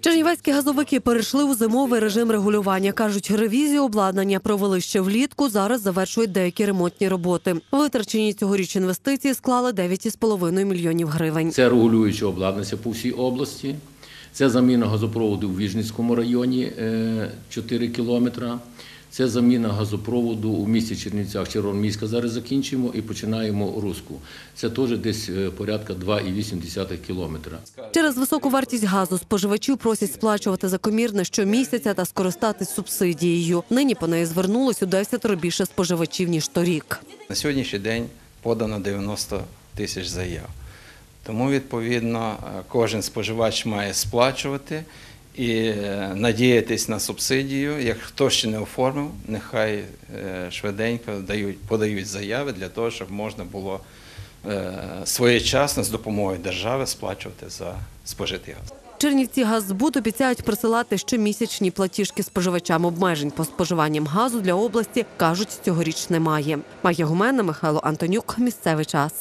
Чернівецькі газовики перейшли у зимовий режим регулювання. кажуть, ревізію обладнання провели ще влітку. Зараз завершують деякі ремонтні роботи. Витрачені цьогоріч інвестиції склали 9,5 мільйонів гривень. Це регулююче обладнання по всій області. Це заміна газопроводу у Віжницькому районі е, 4 кілометра. Це заміна газопроводу у місті Чернівцях, Червономіська. Зараз закінчимо і починаємо Руську. Це теж десь е, порядка 2,8 кілометра. Через високу вартість газу споживачів просять сплачувати за комірне щомісяця та скористатись субсидією. Нині по неї звернулось у 10 більше споживачів ніж торік. На сьогоднішній день подано 90 тисяч заяв. Тому, відповідно, е, кожен споживач має сплачувати і е, надіятись на субсидію. Як хто ще не оформив, нехай е, швиденько дають, подають заяви для того, щоб можна було е, своєчасно з допомогою держави сплачувати за спожитий газ. Чернівці Газзбуд обіцяють присилати щомісячні платіжки споживачам обмежень по споживанням газу для області. кажуть, цьогоріч немає. Майя Гумена, Михайло Антонюк. Місцевий час.